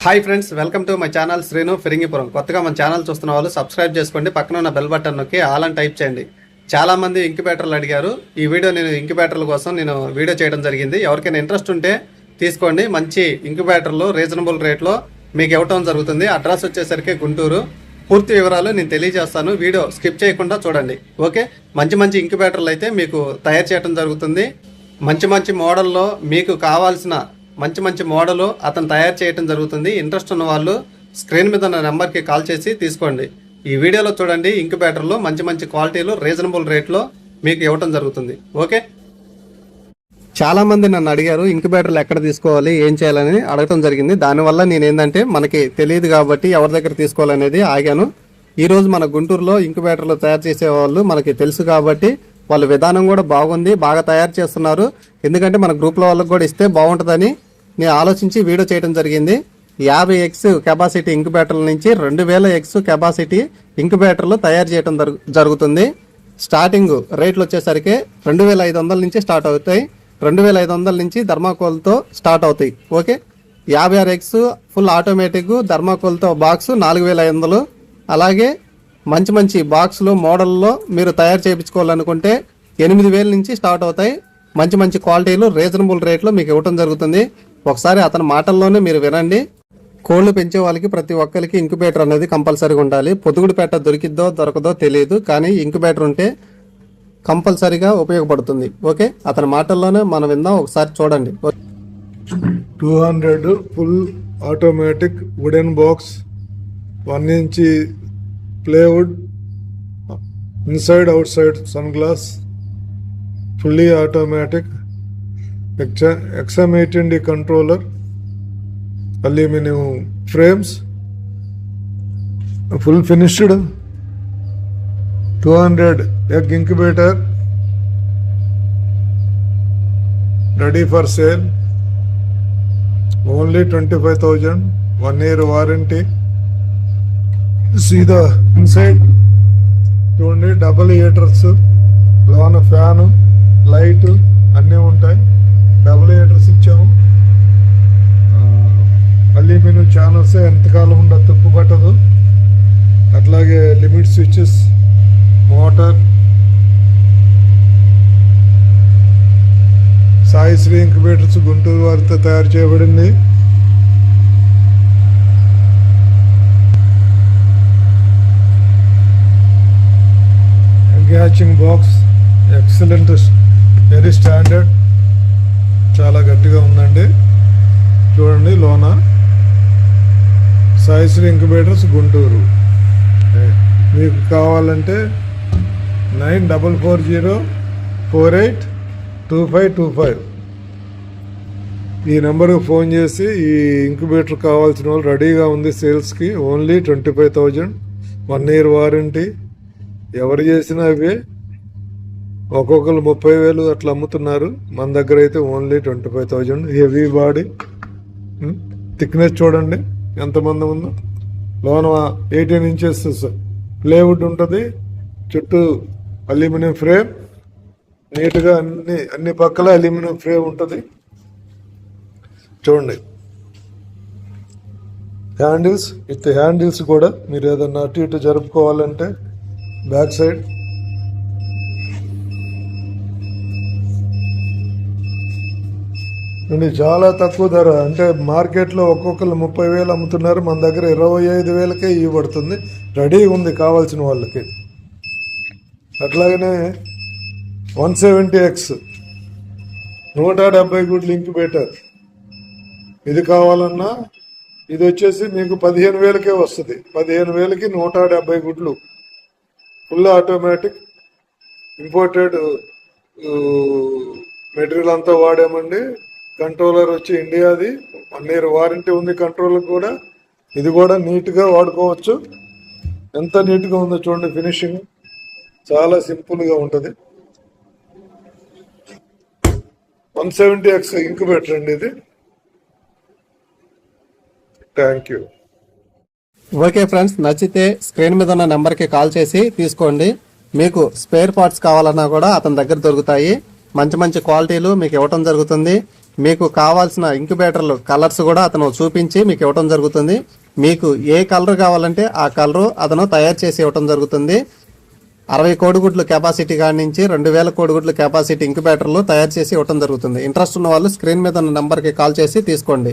Hi friends welcome to my channel Srinu Phiringipuram. కొత్తగా మన channel చూస్తున్న వాళ్ళు సబ్స్క్రైబ్ చేసుకోండి పక్కన ఉన్న బెల్ బటన్ నొక్కి ఆల్ అని టైప్ చేయండి. చాలామంది ఇంక్యుబేటర్లు అడిగారు ఈ వీడియో నేను ఇంక్యుబేటర్ల కోసం నేను వీడియో చేయడం జరిగింది. ఎవరికైనా ఇంట్రెస్ట్ ఉంటే తీసుకోండి మంచి ఇంక్యుబేటర్లు రీజనబుల్ రేట్లో మీకు ఇవ్వటం జరుగుతుంది. అడ్రస్ వచ్చేసరికి గుంటూరు. పూర్తి వివరాలు నేను తెలియజేస్తాను వీడియో స్కిప్ చేయకుండా చూడండి. ఓకే? మంచి మంచి ఇంక్యుబేటర్లు అయితే మీకు తయారు చేయడం జరుగుతుంది. మంచి మంచి మోడల్లో మీకు కావాల్సిన మంచి మంచి మోడలు అతను తయారు చేయడం జరుగుతుంది. ఇంట్రెస్ట్ ఉన్న వాళ్ళు స్క్రీన్ మీద ఉన్న నెంబర్కి కాల్ చేసి తీసుకోండి. ఈ వీడియోలో చూడండి ఇంక్యుబేటర్లు మంచి మంచి క్వాలిటీలు రీజనబుల్ రేట్లో మీకు ఇవ్వటం జరుగుతుంది. ఓకే? చాలామంది నన్ను అడిగారు ఇంక్యుబేటర్లు ఎక్కడ తీసుకోవాలి ఏం చేయాలని అడగటం జరిగింది. దానివల్ల నేను ఏంటంటే మనకి తెలియదు కాబట్టి ఎవరి దగ్గర తీసుకోవాలనేది ఆగాను. ఈరోజు మన గుంటూరులో ఇంక్యుబేటర్లు తయారు చేసే వాళ్ళు మనకి తెలుసు కాబట్టి వాళ్ళ విధానం కూడా బాగుంది బాగా తయారు చేస్తున్నారు. ఎందుకంటే మన గ్రూప్లో వాళ్ళకి కూడా ఇస్తే బాగుంటుందని నేను ఆలోచించి వీడియో చేయడం జరిగింది. యాభై ఎక్స్ కెపాసిటీ ఇంక్యుబేటర్ల నుంచి రెండు వేల ఎక్స్ కెపాసిటీ ఇంక్యుబేటర్లు తయారు చేయడం జరుగు- జరుగుతుంది. స్టార్టింగ్ రేట్లు వచ్చేసరికి రెండు వేల ఐదు వందల నుంచి స్టార్ట్ అవుతాయి. రెండు వేల ఐదు వందల నుంచి ధర్మాకోల్తో స్టార్ట్ అవుతాయి. ఓకే యాభై ఆరు ఎక్స్ ఫుల్ ఆటోమేటిక్ ధర్మాకోల్తో బాక్స్ నాలుగు వేల ఐదు వందలు. అలాగే మంచి మంచి బాక్సులు మోడల్లో మీరు తయారు చేయించుకోవాలనుకుంటే ఎనిమిది వేల నుంచి స్టార్ట్ అవుతాయి. మంచి మంచి క్వాలిటీలు రీజనబుల్ రేట్లో మీకు ఇవ్వడం జరుగుతుంది. ఒకసారి అతని మాటల్లోనే మీరు వినండి. కోళ్ళు పెంచే వాళ్ళకి ప్రతి ఒక్కరికి ఇంక్యుబేటర్ అనేది కంపల్సరీగా ఉండాలి. పొదుగుడు పెట్ట దొరికిద్దో దొరకదో తెలియదు కానీ ఇంక్యుబేటర్ ఉంటే కంపల్సరీగా ఉపయోగపడుతుంది. ఓకే? అతని మాటల్లోనే మనం విందాం ఒకసారి చూడండి. Two hundred full automatic wooden box one inch plywood inside outside sun glass fully automatic XM eighteen D controller aluminium frames full finished two hundred egg incubator ready for sale only twenty five thousand one year warranty సీదా inside చూడండి double heaters లోన fan light అన్నీ ఉంటాయి double heaters ఇచ్చాము aluminium channels ఎంతకాలం ఉండదు తుప్పు పట్టదు. అట్లాగే limit switches motor Sai Sri incubators Guntur వారితో తయారు చేయబడింది. Hatching box excellent very standard చాలా గట్టిగా ఉందండి. చూడండి లోన. సాయిశ్రీ ఇంక్యుబేటర్స్ గుంటూరు. మీకు కావాలంటే nine double four zero four eight two five two five. ఈ నెంబర్కి ఫోన్ చేసి ఈ ఇంక్యుబేటర్ కావాల్సిన వాళ్ళు రెడీగా ఉంది సేల్స్కి. Only twenty five thousand one year warranty ఎవరు చేసినా అవే ఒక్కొక్కరు ముప్పై వేలు అట్లా అమ్ముతున్నారు. మన దగ్గర అయితే only twenty five thousand heavy body thickness చూడండి. ఎంతమంది ఉందో లోన ఎయిటీన్ ఇంచెస్ ప్లేవుడ్ ఉంటుంది చుట్టూ అల్యూమినియం ఫ్రేమ్ నీట్గా అన్ని అన్ని పక్కల అల్యూమినియం ఫ్రేమ్ ఉంటుంది. చూడండి. హ్యాండిల్స్ విత్ హ్యాండిల్స్ కూడా మీరు ఏదన్నా అటు ఇటు జరుపుకోవాలంటే బ్యాక్ సైడ్ అండి చాలా తక్కువ ధర. అంటే మార్కెట్లో ఒక్కొక్కరు ముప్పై వేలు అమ్ముతున్నారు. మన దగ్గర ఇరవై ఐదు వేలకే ఇవ్వబడుతుంది. రెడీ ఉంది కావాల్సిన వాళ్ళకి. అట్లాగనే వన్ సెవెంటీ ఎక్స్. నూట డెబ్బై గుడ్లు ఇంక్యుబేటర్ ఇది కావాలన్నా ఇది వచ్చేసి మీకు పదిహేను వేలకే వస్తుంది. పదిహేను వేలకి నూట డెబ్బై గుడ్లు. ఫుల్ ఆటోమేటిక్ ఇంపోర్టెడ్ మెటీరియల్ అంతా వాడామండి. కంట్రోలర్ వచ్చి ఇండియాది వన్ ఇయర్ వారంటీ ఉంది కంట్రోలర్ కూడా. ఇది కూడా నీట్గా వాడుకోవచ్చు. ఎంత నీట్గా ఉందో చూడండి ఫినిషింగ్. చాలా సింపుల్గా ఉంటుంది. వన్ సెవెంటీ ఎక్స్ ఇంక్యుబేటర్ అండి ఇది. థ్యాంక్ యూ ఓకే ఫ్రెండ్స్ నచ్చితే స్క్రీన్ మీద ఉన్న నెంబర్కి కాల్ చేసి తీసుకోండి. మీకు స్పేర్ పార్ట్స్ కావాలన్నా కూడా అతని దగ్గర దొరుకుతాయి. మంచి మంచి క్వాలిటీలు మీకు ఇవ్వటం జరుగుతుంది. మీకు కావాల్సిన ఇంక్యుబేటర్లు కలర్స్ కూడా అతను చూపించి మీకు ఇవ్వటం జరుగుతుంది. మీకు ఏ కలర్ కావాలంటే ఆ కలరు అతను తయారు చేసి ఇవ్వటం జరుగుతుంది. అరవై కోడిగుడ్లు కెపాసిటీ కాడి నుంచి రెండు వేల కోడిగుడ్లు కెపాసిటీ ఇంక్యుబేటర్లు తయారు చేసి ఇవ్వటం జరుగుతుంది. ఇంట్రెస్ట్ ఉన్న వాళ్ళు స్క్రీన్ మీద ఉన్న నెంబర్కి కాల్ చేసి తీసుకోండి.